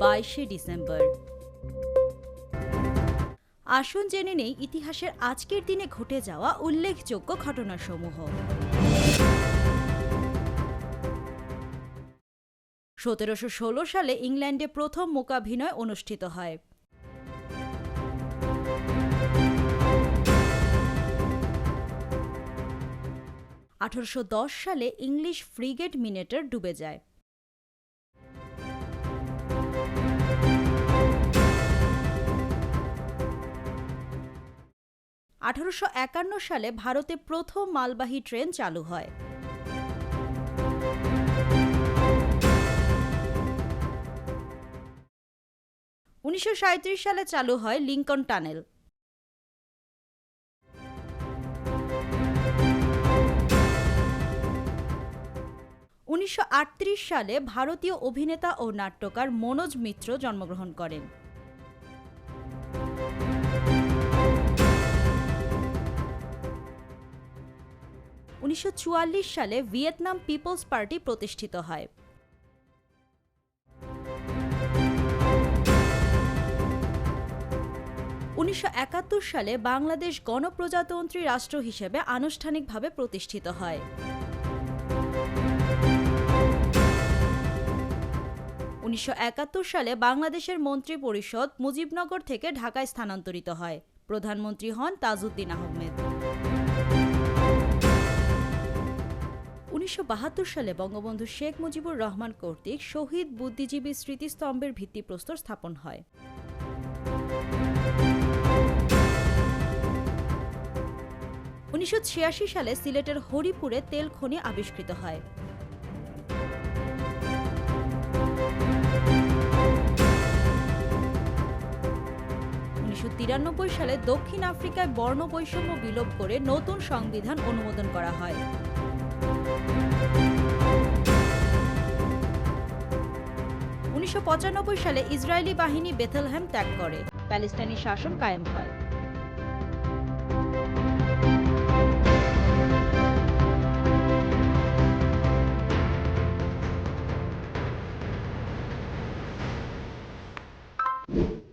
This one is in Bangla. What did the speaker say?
বাইশে ডিসেম্বর। আসুন জেনে নেই ইতিহাসের আজকের দিনে ঘটে যাওয়া উল্লেখযোগ্য ঘটনাসমূহ। সতেরোশো ষোলো সালে ইংল্যান্ডে প্রথম মূকাভিনয় অনুষ্ঠিত হয়। আঠারোশ দশ সালে ইংলিশ ফ্রিগেট মিনেটার ডুবে যায়। আঠারোশো একান্ন সালে ভারতে প্রথম মালবাহী ট্রেন চালু হয়। উনিশশো সাঁইত্রিশ সালে চালু হয় লিঙ্কন টানেল। উনিশশো আটত্রিশ সালে ভারতীয় অভিনেতা ও নাট্যকার মনোজ মিত্র জন্মগ্রহণ করেন। উনিশশো চুয়াল্লিশ সালে ভিয়েতনাম পিপলস পার্টি প্রতিষ্ঠিত হয়। উনিশশো একাত্তর সালে বাংলাদেশ গণপ্রজাতন্ত্রী রাষ্ট্র হিসেবে আনুষ্ঠানিকভাবে প্রতিষ্ঠিত হয়। উনিশশো একাত্তর সালে বাংলাদেশের মন্ত্রী পরিষদ মুজিবনগর থেকে ঢাকায় স্থানান্তরিত হয়। প্রধানমন্ত্রী হন তাজউদ্দিন আহমেদ। উনিশশো সালে বঙ্গবন্ধু শেখ মুজিবুর রহমান কর্তৃক শহীদ বুদ্ধিজীবী স্মৃতিস্তম্ভের ভিত্তিপ্রস্তর স্থাপন হয়। উনিশশো ছিয়াশি সালে সিলেটের হরিপুরে তেল খনি আবিষ্কৃত হয়। উনিশশো তিরানব্বই সালে দক্ষিণ আফ্রিকায় বর্ণ বৈষম্য বিলোপ করে নতুন সংবিধান অনুমোদন করা হয়। উনিশশো পঁচানব্বই সালে ইসরায়েলি বাহিনী বেথেলহ্যাম ত্যাগ করে। প্যালেস্তানি শাসন কায়েম হয়। you